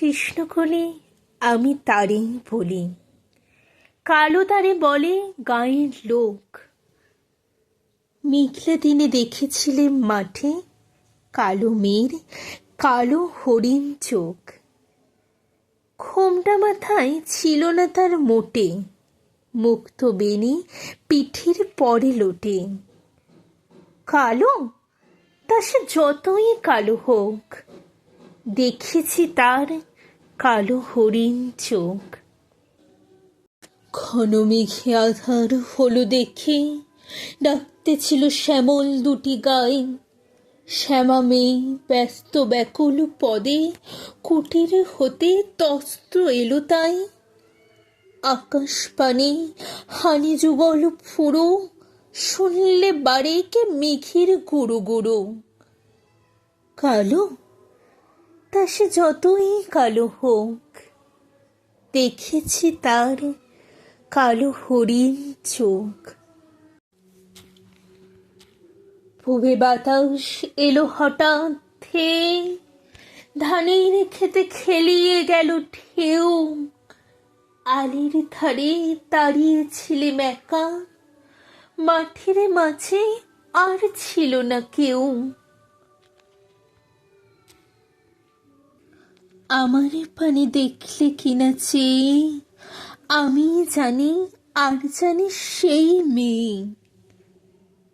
কৃষ্ণকলি আমি তারেই বলি। কালো তারে বলে গায়ের লোক। মেঘলা দিনে দেখেছিলেন মাঠে কালো মেয়ের কালো হরিণ চোখ। খোমটা মাথায় ছিল না তার মোটে, মুক্ত বেনি পিঠির পরে লোটে। কালো? তা সে যতই কালো হোক দেখেছি তার কালো হরিণ চোখ। ঘন মেঘে আধার হলো দেখে, ডাকতে ছিল শ্যামল দুটি গায়ে। শ্যামা মেয়ে ব্যস্ত ব্যাকুল পদে, কুটির হতে তস্ত্র এলো তাই। আকাশ পানে হানি যুগল ফুরো শুনলে বারে কে মেঘের গুরু গুরু কালো তা সে যতই কালো হোক, দেখেছি তার কালো হরিণ চোখ। পুবে বাতাস এলো হঠাৎ থে ধানের খেতে খেলিয়ে গেল ঢেউ। আলির ধারে দাঁড়িয়েছিলে একা মাঠের মাঝে আর ছিল না কেউ। আমার পানে দেখলে কিনা চেয়ে? আমি জানি, আর জানি সেই মেয়ে।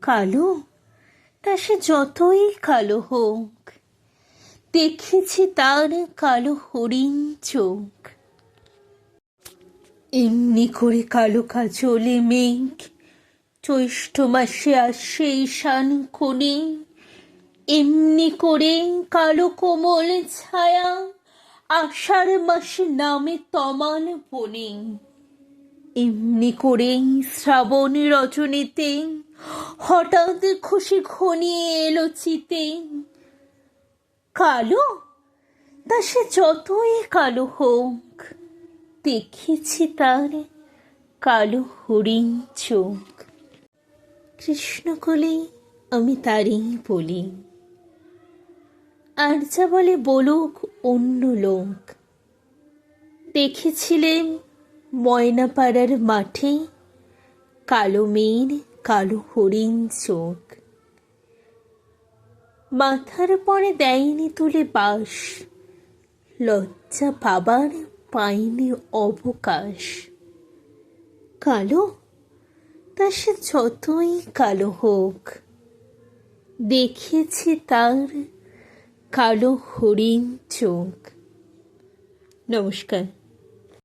কালো? তা সে যতই কালো হোক। দেখেছি তার কালো হরিণ চোখ। এমনি করে কালো কাজলে মেঘ। জ্যৈষ্ঠ মাসে আসে ঈশান কোণে। এমনি করে কালো কোমল ছায়া আষাঢ় মাসে নামে তমাল বনে। এমনি করেই শ্রাবণ রজনীতে হঠাৎ খুশি ঘনিয়ে এলো চিতে। কালো? তা সে যতই কালো হোক, দেখেছি তার কালো হরিণ চোখ। কৃষ্ণকলি আমি তারই বলি। আর যা বলে বলুক অন্য লোক। দেখেছিলেন ময়নাপাড়ার মাঠে কালো মেয়ের কালো হরিণ চোখ। মাথার পরে দেয়নি তুলে বাস, লজ্জা পাবার পায়নি অবকাশ। কালো? তা সে যতই কালো হোক, দেখেছি তার কালো হরিণ চোখ। নমস্কার।